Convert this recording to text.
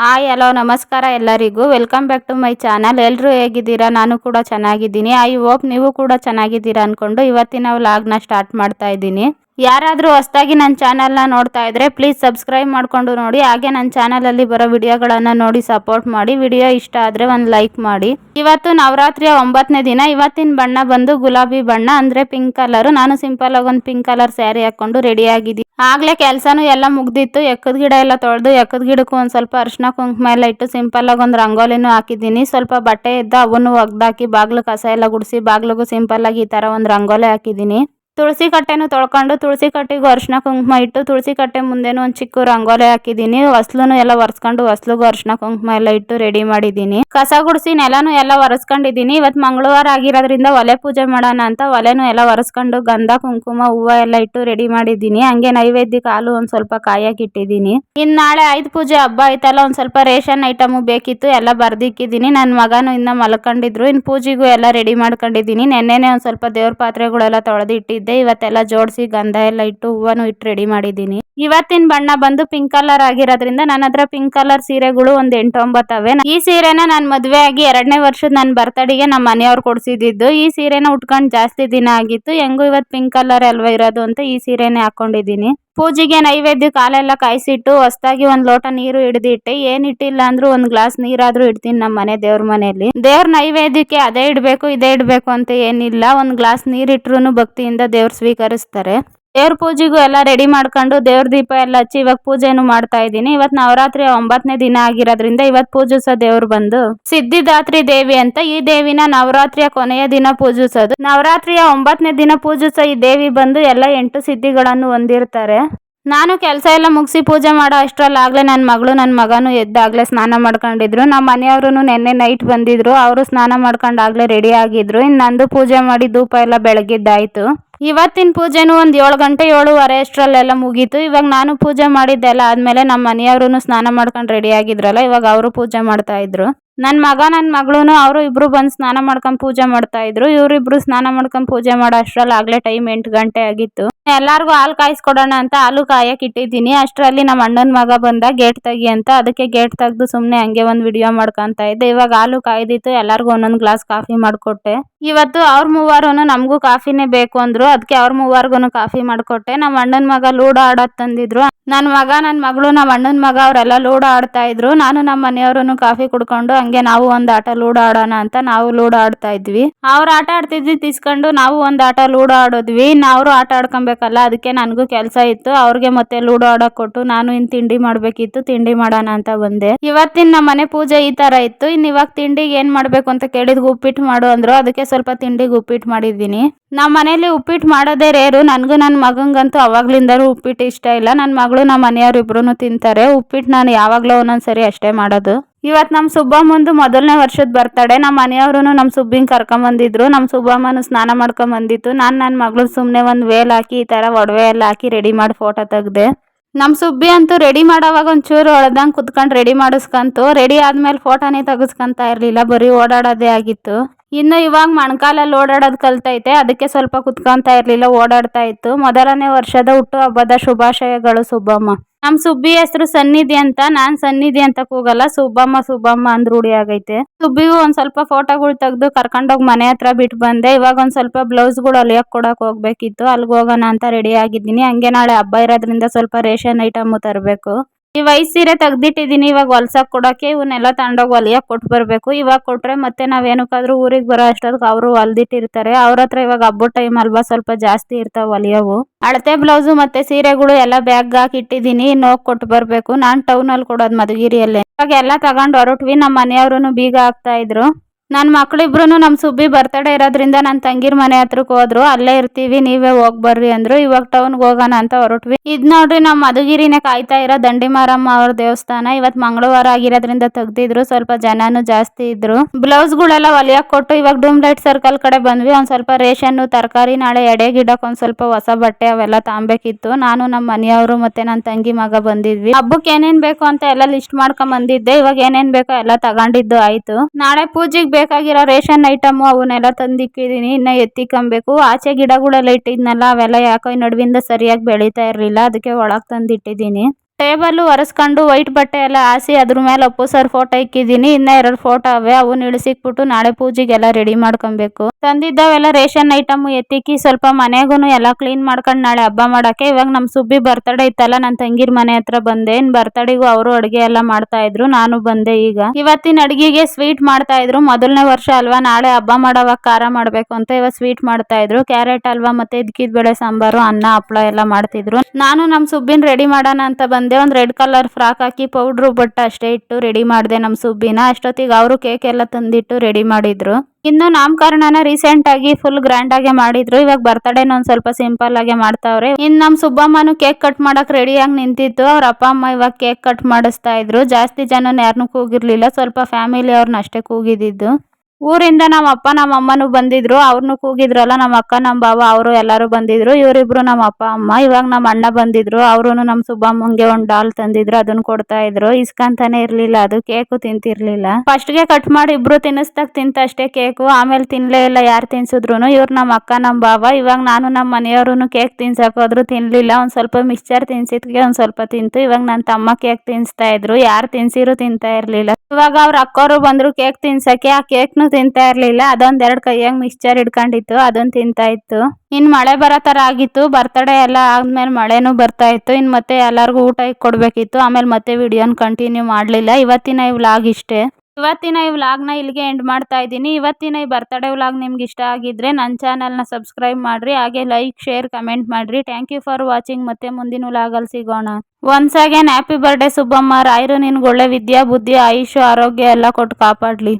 Hi, hello, ನಮಸ್ಕಾರ ಎಲ್ಲರಿಗೂ. Welcome back to my channel ಎಲ್ಲರೂ ಹೇಗಿದ್ದೀರಾ? ನಾನು ಕೂಡ ಚೆನ್ನಾಗಿದ್ದೀನಿ. ಐ ಹೋಪ್ ನೀವು ಕೂಡ ಚೆನ್ನಾಗಿದ್ದೀರಾ ಅಂದ್ಕೊಂಡು ಇವತ್ತಿನ ವ್ಲಾಗ್ನ ಸ್ಟಾರ್ಟ್ ಮಾಡ್ತಾ ಇದ್ದೀನಿ. ಯಾರಾದರೂ ಹೊಸ್ದಾಗಿ ನನ್ನ ಚಾನಲ್ನ ನೋಡ್ತಾ ಇದ್ರೆ ಪ್ಲೀಸ್ ಸಬ್ಸ್ಕ್ರೈಬ್ ಮಾಡಿಕೊಂಡು ನೋಡಿ. ಹಾಗೆ ನನ್ನ ಚಾನಲಲ್ಲಿ ಬರೋ ವಿಡಿಯೋಗಳನ್ನು ನೋಡಿ ಸಪೋರ್ಟ್ ಮಾಡಿ. ವಿಡಿಯೋ ಇಷ್ಟ ಆದರೆ ಒಂದು ಲೈಕ್ ಮಾಡಿ. ಇವತ್ತು ನವರಾತ್ರಿಯ ಒಂಬತ್ತನೇ ದಿನ. ಇವತ್ತಿನ ಬಣ್ಣ ಬಂದು ಗುಲಾಬಿ ಬಣ್ಣ, ಅಂದರೆ ಪಿಂಕ್ ಕಲರು ನಾನು ಸಿಂಪಲ್ ಆಗಿ ಒಂದು ಪಿಂಕ್ ಕಲರ್ ಸ್ಯಾರಿ ಹಾಕೊಂಡು ರೆಡಿ ಆಗಿದ್ದೀನಿ. ಆಗ್ಲೇ ಕೆಲಸನೂ ಎಲ್ಲ ಮುಗ್ದಿತ್ತು. ಎಕ್ಕದ ಗಿಡ ಎಲ್ಲ ತೊಳೆದು ಎಕ್ಕದ ಗಿಡಕ್ಕೂ ಒಂದು ಸ್ವಲ್ಪ ಅರಿಶಿನ ಕುಂಕುಮ ಎಲ್ಲ ಇಟ್ಟು ಸಿಂಪಲ್ ಆಗಿ ಒಂದು ರಂಗೋಲಿನೂ ಹಾಕಿದ್ದೀನಿ. ಸ್ವಲ್ಪ ಬಟ್ಟೆ ಇದ್ದ ಅವನ್ನು ಒಗ್ದಾಕಿ, ಬಾಗ್ಲು ಕಸ ಎಲ್ಲ ಗುಡಿಸಿ, ಬಾಗ್ಲಿಗೂ ಸಿಂಪಲ್ ಆಗಿ ಈ ಥರ ಒಂದು ರಂಗೋಲಿ ಹಾಕಿದ್ದೀನಿ. ತುಳಸಿ ಕಟ್ಟೆನು ತೊಳ್ಕೊಂಡು ತುಳಸಿ ಕಟ್ಟೆಗೆ ಅರ್ಶಿನ ಕುಂಕುಮ ಇಟ್ಟು ತುಳಸಿ ಕಟ್ಟೆ ಮುಂದೆನೂ ಒಂದು ಚಿಕ್ಕ ರಂಗೋಲಿ ಹಾಕಿದ್ದೀನಿ. ಹೊಸ್ಲುನು ಎಲ್ಲ ಒರೆಸ್ಕೊಂಡು ಹೊಸ್ಲುಗೂ ಅರ್ಶಿನ ಕುಂಕುಮ ಎಲ್ಲ ಇಟ್ಟು ರೆಡಿ ಮಾಡಿದ್ದೀನಿ. ಕಸ ಗುಡಿಸಿ ನೆಲನು ಎಲ್ಲ ಒರೆಸ್ಕೊಂಡಿದ್ದೀನಿ. ಇವತ್ತು ಮಂಗಳವಾರ ಆಗಿರೋದ್ರಿಂದ ಒಲೆ ಪೂಜೆ ಮಾಡೋಣ ಅಂತ ಒಲೆನೂ ಎಲ್ಲ ಒರೆಸ್ಕೊಂಡು ಗಂಧ, ಕುಂಕುಮ, ಹೂವು ಎಲ್ಲ ಇಟ್ಟು ರೆಡಿ ಮಾಡಿದ್ದೀನಿ. ಹಂಗೆ ನೈವೇದ್ಯಕ್ಕೆ ಹಾಲು ಒಂದು ಸ್ವಲ್ಪ ಕಾಯಕ್ಕೆ ಇಟ್ಟಿದ್ದೀನಿ. ಇನ್ನು ನಾಳೆ ಐದು ಪೂಜೆ ಹಬ್ಬ ಆಯ್ತಲ್ಲ, ಒಂದು ಸ್ವಲ್ಪ ರೇಷನ್ ಐಟಮು ಬೇಕಿತ್ತು ಎಲ್ಲ ಬರ್ದಿಕ್ಕಿದ್ದೀನಿ. ನನ್ನ ಮಗನು ಇನ್ನ ಮಲ್ಕೊಂಡಿದ್ರು. ಇನ್ನು ಪೂಜೆಗೂ ಎಲ್ಲ ರೆಡಿ ಮಾಡ್ಕೊಂಡಿದ್ದೀನಿ. ನೆನ್ನೆನೆ ಒಂದು ಸ್ವಲ್ಪ ದೇವ್ರ ಪಾತ್ರೆಗಳೆಲ್ಲ ತೊಳೆದು ಇಟ್ಟಿದ್ದೆ ಇವತ್ತೆಲ್ಲ ಜೋಡಿಸಿ ಗಂಧ ಎಲ್ಲ ಇಟ್ಟು ಹೂವನು ಇಟ್ಟು ರೆಡಿ ಮಾಡಿದ್ದೀನಿ. ಇವತ್ತಿನ ಬಣ್ಣ ಬಂದು ಪಿಂಕ್ ಕಲರ್ ಆಗಿರೋದ್ರಿಂದ ನನ್ನ ಹತ್ರ ಪಿಂಕ್ ಕಲರ್ ಸೀರೆಗಳು ಒಂದ್ ಎಂಟೊಂಬತ್ತವೆ ಈ ಸೀರೆನ ನಾನು ಮದ್ವೆ ಆಗಿ ಎರಡನೇ ವರ್ಷದ ನನ್ನ ಬರ್ತಡೆಗೆ ನಮ್ಮ ಮನೆಯವ್ರು ಕೊಡಿಸಿದ್ದು ಈ ಸೀರೆನ ಉಟ್ಕೊಂಡು ಜಾಸ್ತಿ ದಿನ ಆಗಿತ್ತು. ಹೆಂಗು ಇವತ್ತು ಪಿಂಕ್ ಕಲರ್ ಅಲ್ವಾ ಇರೋದು ಅಂತ ಈ ಸೀರೆನೆ ಹಾಕೊಂಡಿದ್ದೀನಿ. ಪೂಜೆಗೆ ನೈವೇದ್ಯ ಕಾಲೆಲ್ಲ ಕಾಯಿಸಿಟ್ಟು ಹೊಸದಾಗಿ ಒಂದ್ ಲೋಟ ನೀರು ಹಿಡಿದಿಟ್ಟೆ ಏನ್ ಇಟ್ಟಿಲ್ಲ ಅಂದ್ರೂ ಒಂದ್ ಗ್ಲಾಸ್ ನೀರಾದ್ರೂ ಇಡ್ತೀನಿ ನಮ್ಮ ಮನೆ ದೇವ್ರ ಮನೆಯಲ್ಲಿ. ದೇವ್ರ ನೈವೇದ್ಯಕ್ಕೆ ಅದೇ ಇಡ್ಬೇಕು, ಇದೇ ಇಡ್ಬೇಕು ಅಂತ ಏನಿಲ್ಲ. ಒಂದ್ ಗ್ಲಾಸ್ ನೀರ್ ಇಟ್ರು ಭಕ್ತಿಯಿಂದ ದೇವ್ರ ಸ್ವೀಕರಿಸ್ತಾರೆ. ದೇವ್ರ ಪೂಜೆಗೂ ಎಲ್ಲ ರೆಡಿ ಮಾಡ್ಕೊಂಡು ದೇವ್ರ ದೀಪ ಎಲ್ಲ ಹಚ್ಚಿ ಇವಾಗ ಪೂಜೆನು ಮಾಡ್ತಾ ಇದ್ದೀನಿ. ಇವತ್ ನವರಾತ್ರಿ ಒಂಬತ್ತನೇ ದಿನ ಆಗಿರೋದ್ರಿಂದ ಇವತ್ ಪೂಜಿಸೋ ದೇವ್ರು ಬಂದು ಸಿದ್ಧಿದಾತ್ರಿ ದೇವಿ ಅಂತ ಈ ದೇವಿನ ನವರಾತ್ರಿಯ ಕೊನೆಯ ದಿನ ಪೂಜಿಸೋದು ನವರಾತ್ರಿಯ ಒಂಬತ್ತನೇ ದಿನ ಪೂಜಿಸೋ ಈ ದೇವಿ ಬಂದು ಎಲ್ಲ ಎಂಟು ಸಿದ್ಧಿಗಳನ್ನು ಹೊಂದಿರ್ತಾರೆ. ನಾನು ಕೆಲಸ ಎಲ್ಲ ಮುಗಿಸಿ ಪೂಜೆ ಮಾಡೋ ಅಷ್ಟರಲ್ಲಾಗಲೇ ನನ್ನ ಮಗಳು ನನ್ನ ಮಗನು ಎದ್ದಾಗಲೇ ಸ್ನಾನ ಮಾಡ್ಕೊಂಡಿದ್ರು. ನಮ್ಮ ಮನೆಯವರು ನೆನ್ನೆ ನೈಟ್ ಬಂದಿದ್ರು. ಅವರು ಸ್ನಾನ ಮಾಡ್ಕೊಂಡಾಗಲೇ ರೆಡಿ ಆಗಿದ್ರು. ಇನ್ನು ನಂದು ಪೂಜೆ ಮಾಡಿ ಧೂಪ ಎಲ್ಲ ಬೆಳಗಿದ್ದಾಯ್ತು. ಇವತ್ತಿನ ಪೂಜೆನೂ ಒಂದು ಏಳು ಗಂಟೆ ಏಳುವರೆ ಅಷ್ಟರಲ್ಲೆಲ್ಲ ಮುಗೀತು. ಇವಾಗ ನಾನು ಪೂಜೆ ಮಾಡಿದ್ದೆಲ್ಲ ಆದಮೇಲೆ ನಮ್ಮ ಮನೆಯವರು ಸ್ನಾನ ಮಾಡ್ಕೊಂಡು ರೆಡಿ ಆಗಿದ್ರಲ್ಲ, ಇವಾಗ ಅವರು ಪೂಜೆ ಮಾಡ್ತಾ ಇದ್ರು. ನನ್ನ ಮಗ ನನ್ನ ಮಗಳೂ ಅವರು ಇಬ್ಬರು ಬಂದು ಸ್ನಾನ ಮಾಡ್ಕೊಂಡು ಪೂಜೆ ಮಾಡ್ತಾ ಇದ್ರು. ಇವರಿಬ್ರು ಸ್ನಾನ ಮಾಡ್ಕೊಂಡು ಪೂಜೆ ಮಾಡೋ ಅಷ್ಟರಲ್ಲಿ ಆಗಲೇ ಟೈಮ್ ಎಂಟು ಗಂಟೆ ಆಗಿತ್ತು. ಎಲ್ಲರಿಗೂ ಹಾಲು ಕಾಯಿಸ್ಕೊಡೋಣ ಅಂತ ಹಾಲು ಕಾಯಕ್ಕೆ ಇಟ್ಟಿದ್ದೀನಿ. ಅಷ್ಟರಲ್ಲಿ ನಮ್ಮ ಅಣ್ಣನ ಮಗ ಬಂದ, ಗೇಟ್ ತೆಗಿ ಅಂತ. ಅದಕ್ಕೆ ಗೇಟ್ ತೆಗೆದು ಸುಮ್ಮನೆ ಹಂಗೆ ಒಂದು ವಿಡಿಯೋ ಮಾಡ್ಕೊತಾ ಇದ್ದೆ. ಇವಾಗ ಹಾಲು ಕಾಯ್ದಿತ್ತು. ಎಲ್ಲರಿಗೂ ಒಂದೊಂದು ಗ್ಲಾಸ್ ಕಾಫಿ ಮಾಡಿಕೊಟ್ಟೆ. ಇವತ್ತು ಅವ್ರ ಮೂವರು ನಮಗೂ ಕಾಫಿನೇ ಬೇಕು ಅಂದ್ರು. ಅದಕ್ಕೆ ಅವ್ರ ಮೂವರ್ಗು ಕಾಫಿ ಮಾಡಿಕೊಟ್ಟೆ. ನಮ್ಮ ಅಣ್ಣನ ಮಗ ಲೂಡೋ ಆಡೋದು ತಂದಿದ್ರು. ನನ್ನ ಮಗ ನನ್ನ ಮಗಳು ನಮ್ಮ ಅಣ್ಣನ ಮಗ ಅವರೆಲ್ಲ ಲೂಡೋ ಆಡ್ತಾ ಇದ್ರು. ನಾನು ನಮ್ಮ ಮನೆಯವ್ರು ಕಾಫಿ ಕುಡ್ಕೊಂಡು ಹಂಗೆ ನಾವು ಒಂದು ಆಟ ಲೂಡೋ ಆಡೋಣ ಅಂತ ನಾವು ಲೂಡೋ ಆಡ್ತಾ ಇದ್ವಿ. ಅವ್ರು ಆಟ ಆಡ್ತಿದ್ವಿ ತಿಸ್ಕೊಂಡು ನಾವು ಒಂದು ಆಟ ಲೂಡೋ ಆಡೋದ್ವಿ. ನಾವ್ರು ಆಟ ಆಡ್ಕೊಬೇಕಲ್ಲ ಅದಕ್ಕೆ ನನಗೂ ಕೆಲಸ ಇತ್ತು. ಅವ್ರಿಗೆ ಮತ್ತೆ ಲೂಡೋ ಆಡೋಕೆ ಕೊಟ್ಟು ನಾನು ಇನ್ ತಿಂಡಿ ಮಾಡಬೇಕಿತ್ತು. ತಿಂಡಿ ಮಾಡೋಣ ಅಂತ ಬಂದೆ. ಇವತ್ತಿನ ನಮ್ಮ ಮನೆ ಪೂಜೆ ಈ ತರ ಇತ್ತು. ಇನ್ನು ಇವಾಗ ತಿಂಡಿಗೆ ಏನು ಮಾಡಬೇಕು ಅಂತ ಕೇಳಿದ್ ಉಪ್ಪಿಟ್ಟು ಮಾಡು ಅಂದ್ರು. ಅದಕ್ಕೆ ಸ್ವಲ್ಪ ತಿಂಡಿಗೆ ಉಪ್ಪಿಟ್ಟು ಮಾಡಿದ್ದೀನಿ. ನಮ್ಮ ಮನೇಲಿ ಉಪ್ಪಿಟ್ಟು ಮಾಡೋದೇ ರೇರು. ನನಗೂ ನನ್ನ ಮಗಂಗಂತೂ ಅವಾಗ್ಲಿಂದಲೂ ಉಪ್ಪಿಟ್ಟು ಇಷ್ಟ ಇಲ್ಲ. ನನ್ನ ಮಗಳು ನಮ್ಮ ಮನೆಯವ್ರು ಇಬ್ರು ತಿಂತಾರೆ. ಉಪ್ಪಿಟ್ಟು ನಾನು ಯಾವಾಗಲೂ ಒಂದೊಂದ್ಸರಿ ಅಷ್ಟೇ ಮಾಡೋದು. ಇವತ್ತು ನಮ್ಮ ಸುಬ್ಬಮ್ಮಂದು ಮೊದಲನೇ ವರ್ಷದ ಬರ್ತಡೆ ನಮ್ಮ ಮನೆಯವರು ನಮ್ಮ ಸುಬ್ಬಿಂಗ್ ಕರ್ಕೊಂಬಂದಿದ್ರು ನಮ್ಮ ಸುಬ್ಬಮ್ಮನ ಸ್ನಾನ ಮಾಡ್ಕೊಂಬಂದಿತ್ತು ನಾನು ನನ್ನ ಮಗಳು ಸುಮ್ಮನೆ ಒಂದು ವೇಲ್ ಹಾಕಿ, ಈ ಥರ ಒಡವೆ ಎಲ್ಲ ಹಾಕಿ ರೆಡಿ ಮಾಡಿ ಫೋಟೋ ತೆಗ್ದೆ. ನಮ್ಮ ಸುಬ್ಬಿ ಅಂತೂ ರೆಡಿ ಮಾಡೋವಾಗ ಒಂಚೂರು ಹೊಡೆದಂಗೆ ಕುತ್ಕೊಂಡು ರೆಡಿ ಮಾಡಿಸ್ಕಂತು ರೆಡಿ ಆದಮೇಲೆ ಫೋಟೋನೇ ತೆಗೆಸ್ಕೊಂತ ಇರಲಿಲ್ಲ. ಬರೀ ಓಡಾಡೋದೇ ಆಗಿತ್ತು. ಇನ್ನು ಇವಾಗ ಮಣ್ಕಾಲಲ್ಲಿ ಓಡಾಡೋದು ಕಲ್ತೈತೆ, ಅದಕ್ಕೆ ಸ್ವಲ್ಪ ಕುತ್ಕೊಂತ ಇರಲಿಲ್ಲ, ಓಡಾಡ್ತಾ ಇತ್ತು. ಮೊದಲನೇ ವರ್ಷದ ಹುಟ್ಟು ಹಬ್ಬದ ಶುಭಾಶಯಗಳು ಸುಬ್ಬಮ್ಮ. ನಮ್ಮ ಸುಬ್ಬಿ ಹೆಸರು ಸನ್ನಿಧಿ ಅಂತ, ನಾನು ಸನ್ನಿಧಿ ಅಂತ ಕೂಗಲ್ಲ, ಸುಬ್ಬಮ್ಮ ಸುಬ್ಬಮ್ಮ ಅಂದ್ ರೂಢಿ ಆಗೈತೆ. ಸುಬ್ಬಿಗೂ ಒಂದ್ ಸ್ವಲ್ಪ ಫೋಟೋಗಳು ತೆಗೆದು ಕರ್ಕೊಂಡೋಗಿ ಮನೆ ಹತ್ರ ಬಿಟ್ಟು ಬಂದೆ. ಇವಾಗ ಒಂದ್ ಸ್ವಲ್ಪ ಬ್ಲೌಸ್ಗಳು ಹೊಲಿಯಕ್ ಕೊಡಕ್ ಹೋಗ್ಬೇಕಿತ್ತು. ಅಲ್ಲಿಗೆ ಹೋಗೋಣ ಅಂತ ರೆಡಿ ಆಗಿದ್ದೀನಿ. ಹಂಗೆ ನಾಳೆ ಹಬ್ಬ ಇರೋದ್ರಿಂದ ಸ್ವಲ್ಪ ರೇಷನ್ ಐಟಮ್ ತರಬೇಕು. ಈ ವಯಸ್ಸು ಸೀರೆ ತೆಗ್ದಿಟ್ಟಿದ್ದೀನಿ, ಇವಾಗ ಹೊಲ್ಸಕ್ ಕೊಡೋಕೆ, ಇವನ್ನೆಲ್ಲ ತಗೊಂಡೋಗಿ ಹೊಲಿಯಕ್ಕೆ ಕೊಟ್ಟು ಬರಬೇಕು. ಇವಾಗ ಕೊಟ್ರೆ ಮತ್ತೆ ನಾವೇನಕ್ಕಾದ್ರೂ ಊರಿಗೆ ಬರೋ ಅಷ್ಟೊತ್ತಿಗೆ ಅವರು ಹೊಲ್ದಿಟ್ಟಿರ್ತಾರೆ. ಅವ್ರ ಹತ್ರ ಇವಾಗ ಹಬ್ಬದ ಟೈಮ್ ಅಲ್ವಾ ಸ್ವಲ್ಪ ಜಾಸ್ತಿ ಇರ್ತಾವೆ ಹೊಲಿಯೋವು. ಅಳತೆ ಬ್ಲೌಸು ಮತ್ತೆ ಸೀರೆಗಳು ಎಲ್ಲ ಬ್ಯಾಗ್ ಹಾಕಿ ಇಟ್ಟಿದ್ದೀನಿ, ಇನ್ನು ಕೊಟ್ಟು ಬರಬೇಕು. ನಾನು ಟೌನಲ್ಲಿ ಕೊಡೋದು ಮಧುಗಿರಿಯಲ್ಲೇ. ಇವಾಗ ಎಲ್ಲ ತಗೊಂಡು ಹೊರಟ್ವಿ ನಮ್ಮ ಮನೆಯವ್ರು ಬೀಗ ಹಾಕ್ತಾ ಇದ್ರು. ನನ್ನ ಮಕ್ಳಿಬ್ರು ನಮ್ಮ ಸುಬ್ಬಿ ಬರ್ತಡೇ ಇರೋದ್ರಿಂದ ನನ್ನ ತಂಗಿರ್ ಮನೆ ಹತ್ರಕ್ಕೆ ಹೋದ್ರು. ಅಲ್ಲೇ ಇರ್ತೀವಿ, ನೀವೇ ಹೋಗಿ ಬರ್ರಿ ಅಂದ್ರು. ಇವಾಗ ಟೌನ್ಗೆ ಹೋಗೋಣ ಅಂತ ಹೊರಟ್ವಿ. ಇದ್ ನೋಡ್ರಿ ನಮ್ಮ ಮಧುಗಿರಿನೇ ಕಾಯ್ತಾ ಇರೋ ದಂಡಿ ಮಾರಮ್ಮ ಅವ್ರ ದೇವಸ್ಥಾನ. ಇವತ್ ಮಂಗಳವಾರ ಆಗಿರೋದ್ರಿಂದ ತೆಗ್ದಿದ್ರು. ಸ್ವಲ್ಪ ಜನನು ಜಾಸ್ತಿ ಇದ್ರು. ಬ್ಲೌಸ್ ಗಳೆಲ್ಲ ಹೊಲಿಯಕ್ ಕೊಟ್ಟು ಇವಾಗ ಡೂಮ್ ಲೈಟ್ ಸರ್ಕಲ್ ಕಡೆ ಬಂದ್ವಿ. ಒಂದ್ ಸ್ವಲ್ಪ ರೇಷನ್ ತರಕಾರಿ, ನಾಳೆ ಎಡೆ ಗಿಡಕ್ಕೆ ಒಂದ್ ಸ್ವಲ್ಪ ಹೊಸ ಬಟ್ಟೆ ಅವೆಲ್ಲ ತಾಂಬೇಕಿತ್ತು. ನಾನು ನಮ್ಮ ಮನೆಯವರು ಮತ್ತೆ ನನ್ನ ತಂಗಿ ಮಗ ಬಂದಿದ್ವಿ. ಹಬ್ಬಕ್ಕೆ ಏನೇನ್ ಬೇಕು ಅಂತ ಎಲ್ಲ ಲಿಸ್ಟ್ ಮಾಡ್ಕೊಂಡ್ ಬಂದಿದ್ದೆ. ಇವಾಗ ಏನೇನ್ ಬೇಕೋ ಎಲ್ಲ ತಗೊಂಡಿದ್ದು ಆಯ್ತು. ನಾಳೆ ಪೂಜೆಗೆ ಬೇಕಾಗಿರೋ ರೇಷನ್ ಐಟಮು ಅವನ್ನೆಲ್ಲ ತಂದಿಕ್ಕಿದ್ದೀನಿ ಇನ್ನ ಎತ್ತಿಕೊಂಬೇಕು ಆಚೆ ಗಿಡಗಳೆಲ್ಲ ಇಟ್ಟಿದ್ನಲ್ಲ, ಅವೆಲ್ಲ ಯಾಕೋ ನಡುವಿಂದ ಸರಿಯಾಗಿ ಬೆಳೀತಾ ಇರಲಿಲ್ಲ. ಅದಕ್ಕೆ ಒಳಗೆ ತಂದಿಟ್ಟಿದ್ದೀನಿ. ಟೇಬಲ್ ಒರೆಸ್ಕೊಂಡು ವೈಟ್ ಬಟ್ಟೆ ಎಲ್ಲ ಹಾಸಿ ಅದ್ರ ಮೇಲೆ ಅಪ್ಪು ಸರ್ ಫೋಟೋ ಇಕ್ಕಿದ್ದೀನಿ. ಇನ್ನ ಎರಡು ಫೋಟೋ ಅವೆ ಅವನ್ನ ಇಳಿಸಿಕ್ಬಿಟ್ಟು ನಾಳೆ ಪೂಜೆಗೆಲ್ಲ ರೆಡಿ ಮಾಡ್ಕೊಬೇಕು. ತಂದಿದ್ದಾವೆಲ್ಲ ರೇಷನ್ ಐಟಮ್ ಎತ್ತಿಕ್ಕಿ ಸ್ವಲ್ಪ ಮನೆಗೂ ಎಲ್ಲ ಕ್ಲೀನ್ ಮಾಡ್ಕೊಂಡು ನಾಳೆ ಹಬ್ಬ ಮಾಡಕ್ಕೆ. ಇವಾಗ ನಮ್ಮ ಸುಬ್ಬಿ ಬರ್ತಡೇ ಇತ್ತಲ್ಲ ನನ್ನ ತಂಗಿರ್ ಮನೆ ಹತ್ರ ಬಂದೆ. ಇನ್ ಬರ್ತಡೆಗೂ ಅವರು ಅಡುಗೆ ಎಲ್ಲ ಮಾಡ್ತಾ ಇದ್ರು, ನಾನು ಬಂದೆ ಈಗ. ಇವತ್ತಿನ ಅಡುಗೆಗೆ ಸ್ವೀಟ್ ಮಾಡ್ತಾ ಇದ್ರು. ಮೊದಲನೇ ವರ್ಷ ಅಲ್ವಾ, ನಾಳೆ ಹಬ್ಬ ಮಾಡೋವಾಗ ಖಾರ ಮಾಡಬೇಕು ಅಂತ ಇವಾಗ ಸ್ವೀಟ್ ಮಾಡ್ತಾ ಇದ್ರು. ಕ್ಯಾರೆಟ್ ಅಲ್ವಾ ಮತ್ತೆ ಇದ್ಕಿದ್ ಬೇಳೆ ಸಾಂಬಾರು, ಅನ್ನ, ಹಪ್ಳ ಎಲ್ಲ ಮಾಡ್ತಿದ್ರು. ನಾನು ನಮ್ಮ ಸುಬ್ಬಿನ ರೆಡಿ ಮಾಡೋಣ ಅಂತ ಬಂದೆ. ಒಂದ್ ರೆಡ್ ಕಲರ್ ಫ್ರಾಕ್ ಹಾಕಿ ಪೌಡ್ರು ಬಟ್ಟ ಅಷ್ಟೇ ಇಟ್ಟು ರೆಡಿ ಮಾಡಿದೆ ನಮ್ಮ ಸುಬ್ಬಿನ. ಅಷ್ಟೊತ್ತಿಗೆ ಅವರು ಕೇಕ್ ಎಲ್ಲ ತಂದಿಟ್ಟು ರೆಡಿ ಮಾಡಿದ್ರು. ಇನ್ನು ನಾಮಕರಣನ ರೀಸೆಂಟ್ ಆಗಿ ಫುಲ್ ಗ್ರ್ಯಾಂಡ್ ಆಗಿ ಮಾಡಿದ್ರು. ಇವಾಗ ಬರ್ತಡೇನ ಒಂದ್ ಸ್ವಲ್ಪ ಸಿಂಪಲ್ ಆಗಿ ಮಾಡ್ತಾವ್ರೆ. ಇನ್ ನಮ್ ಸುಬ್ಬಮ್ಮನು ಕೇಕ್ ಕಟ್ ಮಾಡಕ್ ರೆಡಿ ಆಗಿ ನಿಂತಿತ್ತು. ಅವ್ರ ಅಪ್ಪ, ಅಮ್ಮ ಇವಾಗ ಕೇಕ್ ಕಟ್ ಮಾಡಿಸ್ತಾ ಇದ್ರು. ಜಾಸ್ತಿ ಜನ ಯಾರನ್ನೂ ಕೂಗಿರ್ಲಿಲ್ಲ. ಸ್ವಲ್ಪ ಫ್ಯಾಮಿಲಿ ಅವ್ರನ್ನ ಅಷ್ಟೇ ಕೂಗಿದಿದ್ದು. ಊರಿಂದ ನಮ್ಮ ಅಪ್ಪ ನಮ್ಮ ಅಮ್ಮನೂ ಬಂದಿದ್ರು. ಅವ್ರನ್ನೂ ಕೂಗಿದ್ರಲ್ಲ, ನಮ್ಮ ಅಕ್ಕ, ನಮ್ಮ ಬಾವ, ಅವರು ಎಲ್ಲರೂ ಬಂದಿದ್ರು. ಇವರಿಬ್ರು ನಮ್ಮ ಅಪ್ಪ, ಅಮ್ಮ, ಇವಾಗ ನಮ್ಮ ಅಣ್ಣ ಬಂದಿದ್ರು. ಅವರು ನಮ್ಮ ಸುಬ್ಬಮ್ಮಂಗೆ ಒಂದ್ ಡಾಲ್ ತಂದಿದ್ರು ಅದನ್ನ ಕೊಡ್ತಾ ಇದ್ರು. ಇಸ್ಕಂತಾನೆ ಇರ್ಲಿಲ್ಲ, ಅದು ಕೇಕು ತಿಂತಿರ್ಲಿಲ್ಲ. ಫಸ್ಟ್ಗೆ ಕಟ್ ಮಾಡಿ ಇಬ್ರು ತಿನ್ನಿಸ್ದಾಗ ತಿಂತ ಅಷ್ಟೇ ಕೇಕು, ಆಮೇಲೆ ತಿನ್ಲೇ ಇಲ್ಲ, ಯಾರು ತಿನ್ಸಿದ್ರು ಇವ್ರು ನಮ್ಮ ಅಕ್ಕ, ನಮ್ಮ ಬಾವ, ಇವಾಗ ನಾನು ನಮ್ಮ ಮನೆಯವ್ರು ಕೇಕ್ ತಿನ್ಸಕ್ ಹೋದ್ರು ತಿನ್ಲಿಲ್ಲ. ಒಂದ್ ಸ್ವಲ್ಪ ಮಿಕ್ಸ್ಚರ್ ತಿನ್ಸಿದ್ಗೆ ಒಂದ್ ಸ್ವಲ್ಪ ತಿಂತು. ಇವಾಗ ನನ್ನ ತಮ್ಮ ಕೇಕ್ ತಿನ್ಸ್ತಾ ಇದ್ರು, ಯಾರು ತಿನ್ಸಿರು ತಿಂತಾ ಇರ್ಲಿಲ್ಲ. ಇವಾಗ ಅವ್ರ ಅಕ್ಕವರು ಬಂದ್ರು ಕೇಕ್ ತಿನ್ಸಕ್ಕೆ, ಆ ಕೇಕ್ನು ತಿಂತಾ ಇರ್ಲಿಲ್ಲ. ಅದೊಂದ್ ಎರಡ್ ಕೈಯಾಗ ಮಿಕ್ಸ್ಚರ್ ಹಿಡ್ಕೊಂಡಿತ್ತು ಅದನ್ನ ತಿಂತಾ ಇತ್ತು. ಇನ್ ಮಳೆ ಬರೋ ತರ ಆಗಿತ್ತು ಬರ್ತಡೇ ಎಲ್ಲ ಆದ್ಮೇಲೆ ಮಳೆನೂ ಬರ್ತಾ ಇತ್ತು. ಇನ್ ಮತ್ತೆ ಎಲ್ಲಾರ್ಗು ಊಟ ಕೊಡ್ಬೇಕಿತ್ತು. ಆಮೇಲೆ ಮತ್ತೆ ವಿಡಿಯೋನ ಕಂಟಿನ್ಯೂ ಮಾಡ್ಲಿಲ್ಲ. ಇವತ್ತಿನ ಈ ವ್ಲಾಗ್ ಇಷ್ಟೇ. ಇವತ್ತಿನ ಈ ವ್ಲಾಗ್ನ ಇಲ್ಲಿಗೆ ಎಂಡ್ ಮಾಡ್ತಾ ಇದ್ದೀನಿ. ಇವತ್ತಿನ ಈ ಬರ್ತಡೇ ವ್ಲಾಗ್ ನಿಮ್ಗೆ ಇಷ್ಟ ಆಗಿದ್ರೆ ನನ್ನ ಚಾನಲ್ನ ಸಬ್ಸ್ಕ್ರೈಬ್ ಮಾಡಿರಿ, ಹಾಗೆ ಲೈಕ್, ಶೇರ್, ಕಮೆಂಟ್ ಮಾಡಿರಿ. ಥ್ಯಾಂಕ್ ಯು ಫಾರ್ ವಾಚಿಂಗ್ ಮತ್ತೆ ಮುಂದಿನ ವ್ಲಾಗಲ್ಲಿ ಸಿಗೋಣ. Once again happy birthday Subbamma ರಾಯರು ನಿನ್ಗೆ ಒಳ್ಳೆ ವಿದ್ಯಾ, ಬುದ್ಧಿ ಆಯುಷು ಆರೋಗ್ಯ ಎಲ್ಲ ಕೊಟ್ಟು ಕಾಪಾಡಲಿ.